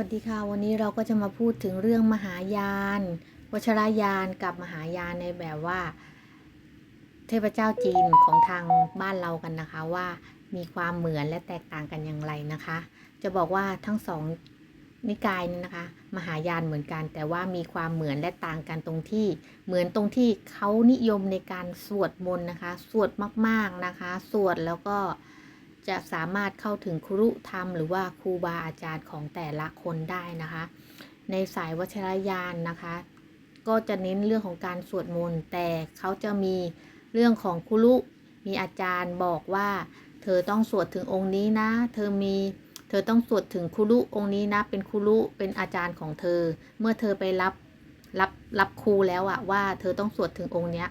วัสดีค่ะ วันนี้เราก็จะมาพูดถึงเรื่องมหายานวชรายานกับมหายานในแบบว่า เทพเจ้าจีนของทางบ้านเรากันนะคะว่ามีความเหมือนและแตกต่างกันอย่างไรนะคะ จะบอกว่าทั้งสองนิกายนี้นะคะ มหายานเหมือนกัน แต่ว่ามีความเหมือนและต่างกันตรงที่ เหมือนตรงที่เขานิยมในการสวดมนต์นะคะ สวดมากๆนะคะ สวดแล้วก็ จะสามารถเข้าถึงครุธรรม หรือว่าครูบาอาจารย์ของแต่ละคนได้นะคะ ในสายวัชรยานนะคะ ก็จะเน้นเรื่องของการสวดมนต์แต่เขาจะมีเรื่องของครุมีอาจารย์บอกว่า เธอต้องสวดถึงองค์นี้นะ เธอมีเธอต้องสวดถึงครุองค์นี้นะ เป็นครุเป็นอาจารย์ของเธอ เมื่อเธอไปรับรับรับครูแล้วอะว่า เธอต้องสวดถึงองค์เนี้ย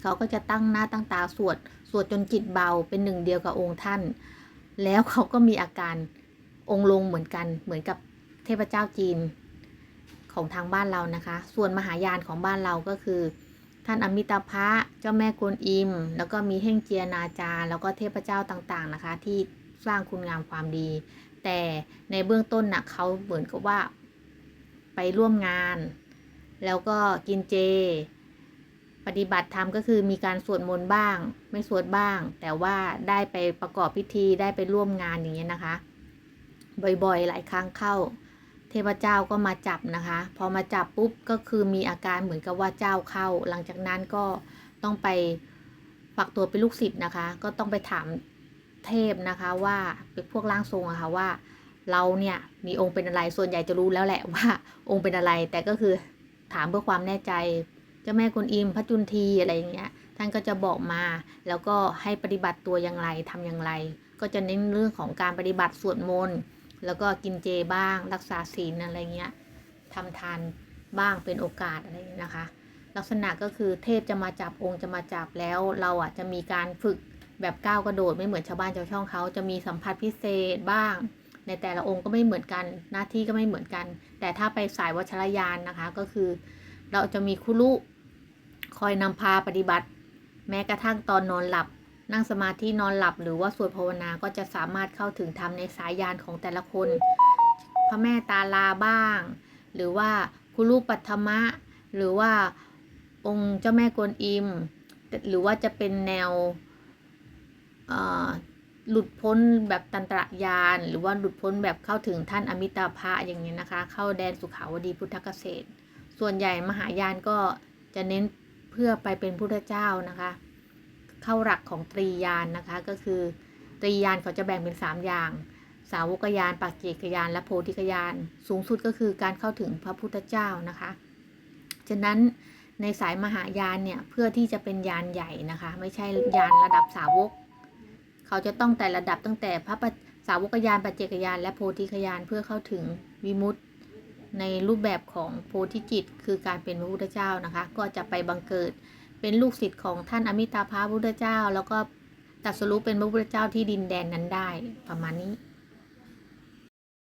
เขาก็จะตั้งหน้าตั้งตาสวด สวดจนจิตเบาเป็นหนึ่งเดียวกับองค์ท่าน แล้วเขาก็มีอาการองค์ลงเหมือนกันเหมือนกับเทพเจ้าจีนของทางบ้านเรานะคะ ส่วนมหายานของบ้านเราก็คือ ท่านอมิตาภะเจ้าแม่กวนอิม แล้วก็มีเฮ่งเจียนาจา แล้วก็เทพเจ้าต่างๆนะคะ ที่สร้างคุณงามความดี แต่ในเบื้องต้นนะ่ะเขาเหมือนกับว่า ไปร่วมงาน แล้วก็กินเจ ปฏิบัติธรรมก็คือมีการสวดมนต์บ้าง ไม่สวดบ้าง แต่ว่าได้ไปประกอบพิธีได้ไปร่วมงานอย่างเงี้ยนะคะ บ่อยๆ หลายครั้งเข้า เทพเจ้าก็มาจับนะคะ พอมาจับปุ๊บก็คือมีอาการเหมือนกับว่าเจ้าเข้า หลังจากนั้นก็ต้องไปฝักตัวเป็นลูกศิษย์นะคะ ก็ต้องไปถามเทพนะคะว่าเป็นพวกร่างทรงอะคะ่ะว่า เราเนี่ยมีองค์เป็นอะไรส่วนใหญ่จะรู้แล้วแหละว่า องค์เป็นอะไร แต่ก็คือถามเพื่อความแน่ใจ เจ้าแม่กุนอิมพระจุนทีอะไรอย่างเงี้ยท่านก็จะบอกมาแล้วก็ให้ปฏิบัติตัวอย่างไรทำอย่างไร ก็จะเน้นเรื่องของการปฏิบัติสวดมนต์แล้วก็กินเจบ้าง รักษาศีลอะไรเงี้ยทำทานบ้างเป็นโอกาสอะไรอย่างนี้นะคะ ลักษณะก็คือเทพจะมาจับองค์จะมาจับแล้วเราอะจะมีการฝึกแบบก้าวกระโดดไม่เหมือนชาวบ้านชาวช่องเขาจะมีสัมผัสพิเศษบ้าง ในแต่ละองค์ก็ไม่เหมือนกันหน้าที่ก็ไม่เหมือนกัน แต่ถ้าไปสายวัชรยานนะคะก็คือ เราจะมีคุรุคอยนำพาปฏิบัติ แม้กระทั่งตอนนอนหลับ นั่งสมาธินอนหลับ หรือว่าสวดภาวนาก็จะสามารถเข้าถึงธรรมในสายยานของแต่ละคน พระแม่ตาลาบ้าง หรือว่าคุรุปัทมะ หรือว่าองค์เจ้าแม่กวนอิม หรือว่าจะเป็นแนวหลุดพ้นแบบตันตรยาน หรือว่าหลุดพ้นแบบเข้าถึงท่านอมิตาภะอย่างนี้นะคะ เข้าแดนสุขาวดีพุทธเกษตร ส่วนใหญ่มหายานก็จะเน้นเพื่อไปเป็นพุทธเจ้านะคะ เข้าหลักของตรียานนะคะก็คือตรียานเขาจะแบ่งเป็น 3 อย่าง สาวกยานปัจเจกยาน และโพธิกยาน สูงสุดก็คือการเข้าถึงพระพุทธเจ้านะคะ ฉะนั้นในสายมหายานเนี่ยเพื่อที่จะเป็นยานใหญ่นะคะ ไม่ใช่ยานระดับสาวก เขาจะต้องแต่ระดับตั้งแต่พระสาวกยานปัจเจกยาน และโพธิกยานเพื่อเข้าถึงวิมุตติ ในรูปแบบของโพธิจิต คือการเป็นพระพุทธเจ้านะคะ ก็จะไปบังเกิดเป็นลูกศิษย์ของท่านอมิตาภะพุทธเจ้า แล้วก็ตัดสรุปเป็นพระพุทธเจ้าที่ดินแดนนั้นได้ประมาณนี้